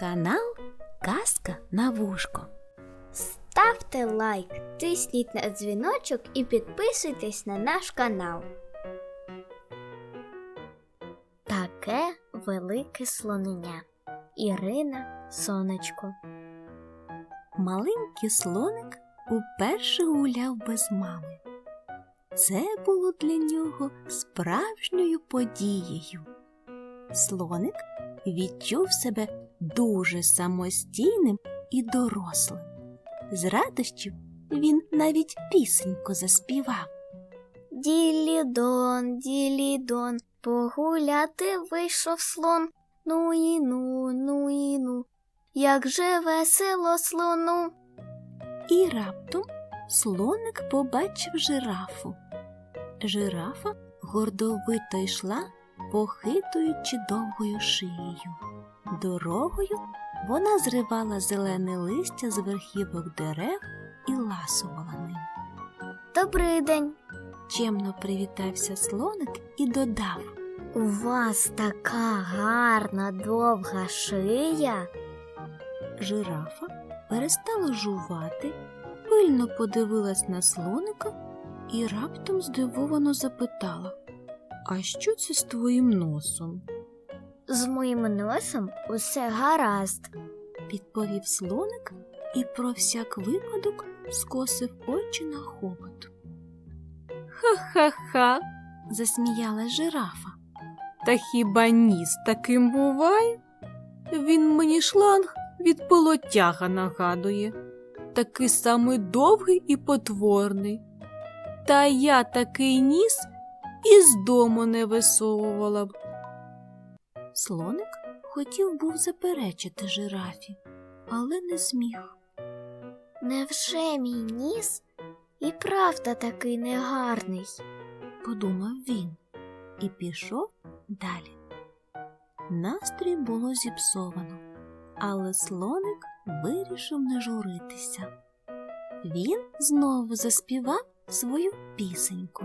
Канал Казка на вушко. Ставте лайк, тисніть на дзвіночок і підписуйтесь на наш канал. Таке велике слонення. Ірина Сонечко. Маленький слоник уперше гуляв без мами. Це було для нього справжньою подією. Слоник відчув себе дуже самостійним і дорослим. З радощів він навіть пісеньку заспівав. Ділідон, ділідон, погуляти вийшов слон. Ну і ну, ну і ну, як же весело слону. І раптом слоник побачив жирафу. Жирафа гордовито йшла, похитуючи довгою шиєю. Дорогою вона зривала зелене листя з верхівок дерев і ласувала ним. Добрий день. Чемно привітався слоник і додав. У вас така гарна довга шия. Жирафа перестала жувати, пильно подивилась на слоника і раптом здивовано запитала А що це з твоїм носом? З моїм носом усе гаразд. відповів слоник і про всяк випадок скосив очі на хобот. Ха-ха-ха, засміялась жирафа. Та хіба ніс таким буває? Він мені шланг від полотяга нагадує, такий самий довгий і потворний. Та я такий ніс і з дому не висовувала б. Слоник хотів був заперечити жирафі, але не зміг. Невже мій ніс і правда такий негарний? подумав він і пішов далі. Настрій було зіпсовано, але слоник вирішив не журитися. Він знову заспівав свою пісеньку.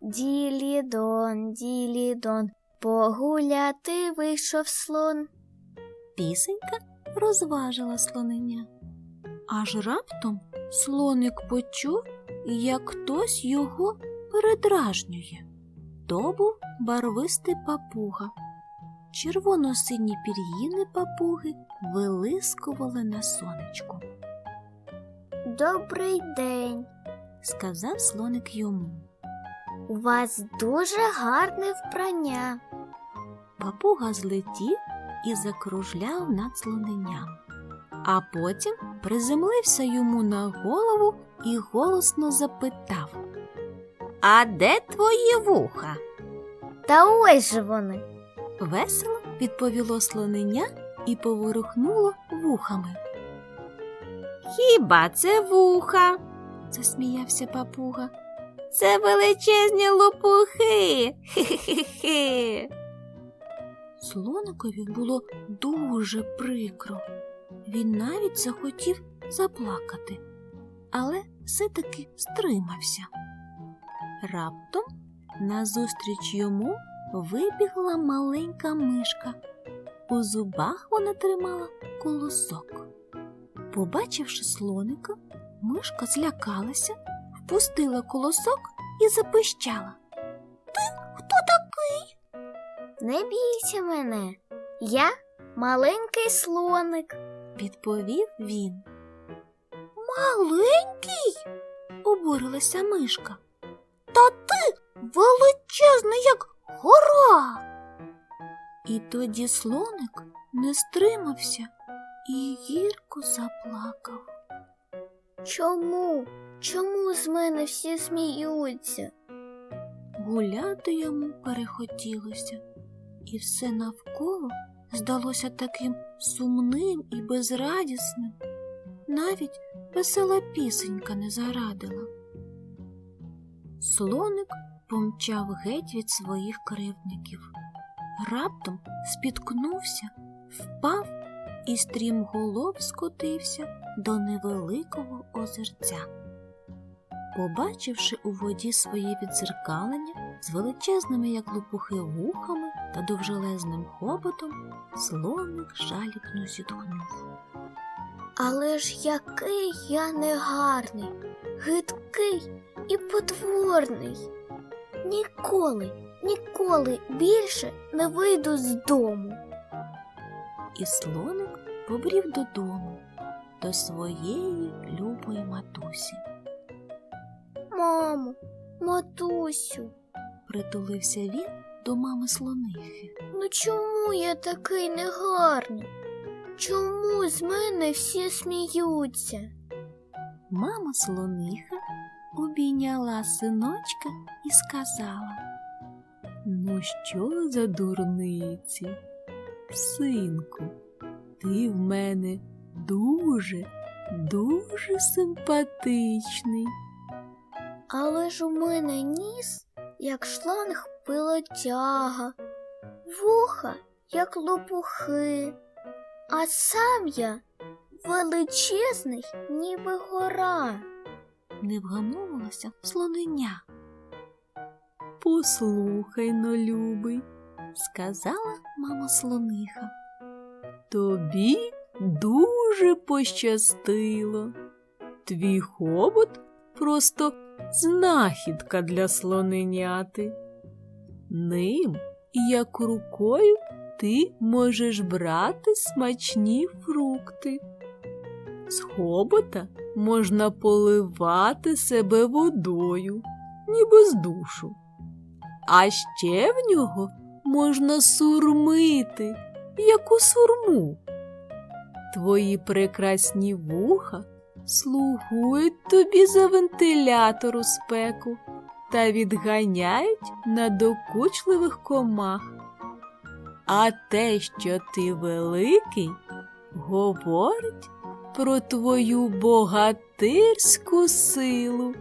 Ділідон, ділідон, погуляти вийшов слон. Пісенька розважила слонення. Аж раптом слоник почув, як хтось його передражнює. То був барвистий папуга. Червоно-сині пір'їни папуги вилискували на сонечку, Добрий день. сказав слоник йому. У вас дуже гарне вбрання. Папуга злетів і закружляв над слоненням, а потім приземлився йому на голову і голосно запитав А де твої вуха? Та ось же вони. Весело відповіло слонення і поворухнуло вухами. Хіба це вуха? засміявся папуга. Це величезні лопухи. Хе-хе-хе. Слоникові було дуже прикро. Він навіть захотів заплакати, але все-таки стримався. Раптом назустріч йому вибігла маленька мишка. У зубах вона тримала колосок. Побачивши слоника, мишка злякалася, впустила колосок і запищала. Ти хто такий? Не бійся мене. Я маленький слоник. відповів він. Маленький? обурилася мишка. Та ти величезний, як гора. І тоді слоник не стримався і гірко заплакав. Чому? Чому з мене всі сміються? Гуляти йому перехотілося, і все навколо здалося таким сумним і безрадісним. Навіть весела пісенька не зарадила. Слоник помчав геть від своїх кривдників. Раптом спіткнувся, впав і стрімголов скотився до невеликого озерця. Побачивши у воді своє відзеркалення з величезними, як лопухи, вухами та довжелезним хоботом, слоник жалібно зітхнув. Але ж який я негарний, гидкий і потворний. Ніколи, ніколи більше не вийду з дому. І слоник побрів додому, до своєї любої матусі. Мамо, матусю, Притулився він до мами слонихи. ну чому я такий негарний? Чому з мене всі сміються? Мама слониха обійняла синочка і сказала: Ну, що за дурниці? Синку, ти в мене дуже, дуже симпатичний. Але ж у мене ніс, як шланг пилотяга, вуха, як лопухи, а сам я величезний, ніби гора. Не вгамовилася слоненя. Послухай но, любий, сказала мама слониха. Тобі дуже пощастило. Твій хобот просто знахідка для слоненяти. Ним, як рукою, ти можеш брати смачні фрукти. З хобота можна поливати себе водою, ніби з душу. А ще в нього можна сурмити, як у сурму. Твої прекрасні вуха слугують тобі за вентилятор у спеку та відганяють надокучливих комах. А те, що ти великий, говорить про твою богатирську силу.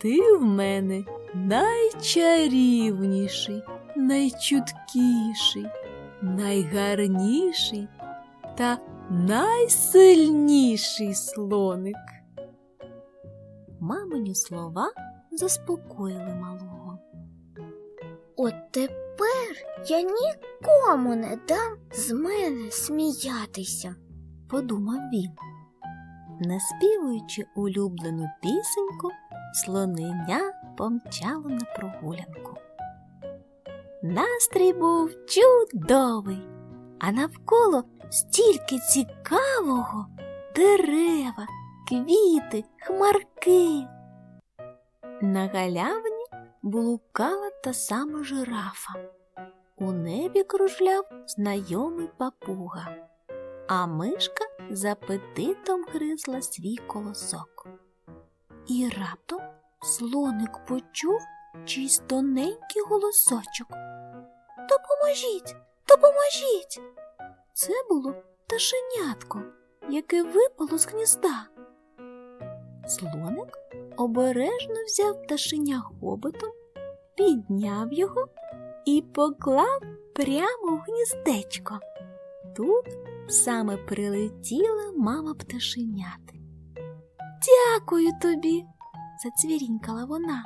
Ти в мене найчарівніший, найчуткіший, найгарніший та найсильніший слоник. Мамині слова заспокоїли малого. От тепер я нікому не дам з мене сміятися. подумав він. Наспівуючи улюблену пісеньку, слоненя помчало на прогулянку. Настрій був чудовий, а навколо стільки цікавого дерева, квіти, хмарки. На галявині блукала та сама жирафа. У небі кружляв знайомий папуга а мишка з апетитом гризла свій колосок. І раптом слоник почув чийсь тоненький голосочок. Допоможіть, допоможіть. Це було пташенятко, яке випало з гнізда. Слоник обережно взяв пташеня хоботом, підняв його і поклав прямо в гніздечко. Тут саме прилетіла мама пташеняти. Дякую тобі, зацвірінькала вона.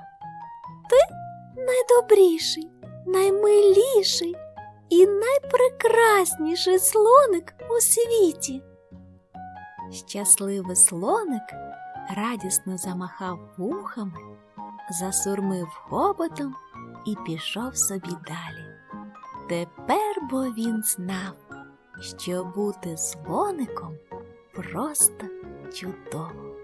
Ти найдобріший, наймиліший і найпрекрасніший слоник у світі. Щасливий слоник радісно замахав вухами, засурмив хоботом і пішов собі далі. Тепер бо він знав, що бути слоником просто чудово.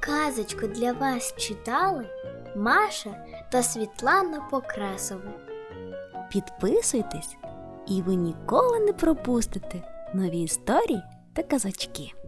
Казочку для вас читали Маша та Світлана Покрасова. Підписуйтесь, і ви ніколи не пропустите нові історії та казочки.